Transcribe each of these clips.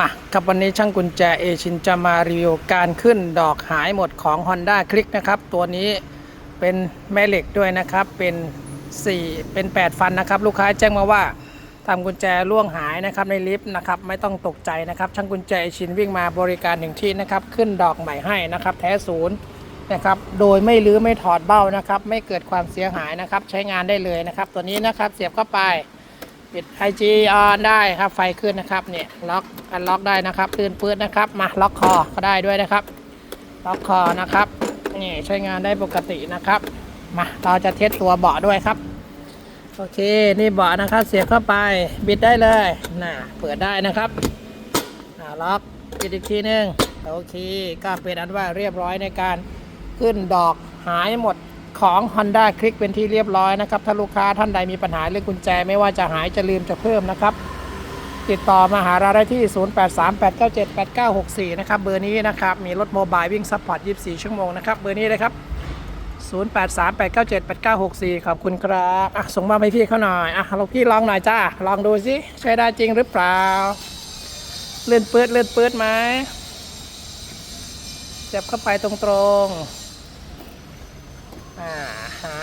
มาครับวันนี้ช่างกุญแจเอชินจะมารีวิวการขึ้นดอกหายหมดของ Honda Click นะครับ ตัวนี้เป็นแม่เหล็กด้วยนะครับ เป็น 4 เป็น 8 ฟันนะครับ ลูกค้าแจ้งมาว่าทำกุญแจล่วงหายนะครับในลิฟต์นะครับ ไม่ต้องตกใจนะครับ ช่างกุญแจเอชินวิ่งมาบริการหนึ่งที่นะครับ ขึ้นดอกใหม่ให้นะครับ แท้ศูนย์นะครับ โดยไม่ลื้อไม่ถอดเบ้านะครับ ไม่เกิดความเสียหายนะครับ ใช้งานได้เลยนะครับ ตัวนี้นะครับเสียบเข้าไป ปิด IG on ได้ครับไฟขึ้นนะครับเนี่ยล็อกอันล็อกได้นะครับตื่นปืดนะครับ มาล็อกคอก็ได้ด้วยนะครับ ล็อกคอนะครับนี่ใช้งานได้ปกตินะครับ มาเราจะเทสตัวเบาะด้วยครับโอเคนี่เบาะนะครับ เสียบเข้าไปบิดได้เลยน่ะเปิดได้นะครับอ่าล็อกปิดอีกทีนึงโอเคก็เป็นอันว่าเรียบร้อยในการขึ้นดอกหายหมด ของ Honda Click เป็นที่เรียบร้อยนะครับ ถ้าลูกค้าท่านใดมีปัญหาเรื่องกุญแจ ไม่ว่าจะหายจะลืมจะเพิ่มนะครับ ติดต่อมาหาเราได้ที่ 0838978964 นะครับ เบอร์นี้นะครับ มีรถโมบายวิ่งซัพพอร์ต 24 ชั่วโมงนะครับ เบอร์นี้เลยครับ 0838978964 ขอบคุณครับอะส่งมาให้พี่เขาหน่อยอะเราพี่ลองหน่อยจ้า ลองดูสิใช้ได้จริงหรือเปล่า เลื่อนปืดเลื่อนปืดไหมเสียบเข้าไปตรงๆ อ่าฮะ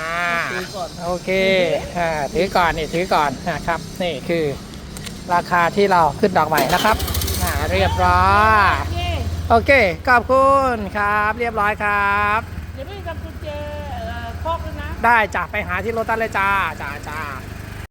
ซื้อก่อน โอเคอ่าถือก่อนนี่ถือก่อนนะครับ นี่คือราคาที่เราขึ้นดอกใหม่นะครับอ่าเรียบร้อยเย่โอเคขอบคุณครับ เรียบร้อยครับ เดี๋ยวไม่ทำกุญแจเอ่อคอกเลยนะ ได้จ้ะไปหาที่โรตัสเลยจ้าจ้าจ้า